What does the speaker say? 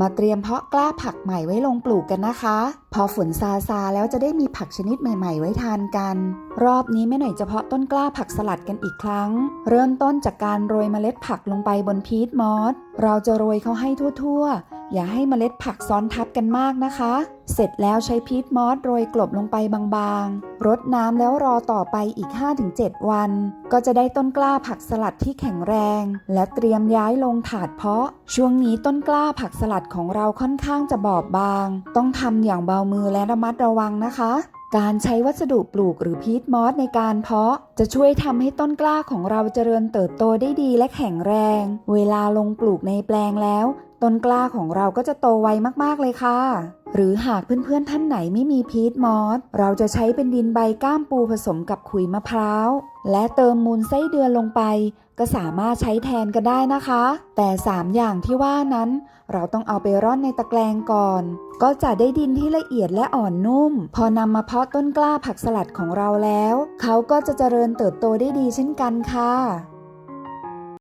มาเตรียมเพาะกล้าผักใหม่ไว้ลงปลูกกันนะคะ พอฝนซาซาแล้วจะได้มีผักชนิดใหม่ ๆ ไว้ทานกัน รอบนี้แม่หน่อยจะเพาะต้นกล้าผักสลัดกันอีกครั้ง เริ่มต้นจากการโรยเมล็ดผักลงไปบนพีทมอสเราจะโรยเขาให้ทั่วๆ อย่าให้เมล็ดผักซ้อนทับกันมากนะคะ เสร็จแล้วใช้พีทมอสโรยกลบลงไปบางๆ รดน้ำแล้วรอต่อไปอีก 5-7 วัน ก็จะได้ต้นกล้าผักสลัดที่แข็งแรง และเตรียมย้ายลงถาดเพาะ ช่วงนี้ต้นกล้าผักสลัดของเราค่อนข้างจะบอบบาง ต้องทำอย่างเบามือและระมัดระวังนะคะ การใช้วัสดุปลูกหรือพีทมอสในการเพาะ จะช่วยทำให้ต้นกล้าของเราเจริญเติบโตได้ดีและแข็งแรง เวลาลงปลูกในแปลงแล้ว ต้นกล้าของเราก็จะโตไวมากๆเลยค่ะ หรือหากเพื่อนๆท่านไหนไม่มีพีทมอสเราจะใช้เป็นดินใบก้ามปูผสมกับขุยมะพร้าว และเติมมูลไส้เดือนลงไป ก็สามารถใช้แทนกันได้นะคะ แต่ 3 อย่างที่ว่านั้น เราต้องเอาไปร่อนในตะแกรงก่อน ก็จะได้ดินที่ละเอียดและอ่อนนุ่ม พอนำมาเพาะต้นกล้าผักสลัดของเราแล้ว เขาก็จะเจริญเติบโตได้ดีเช่นกันค่ะ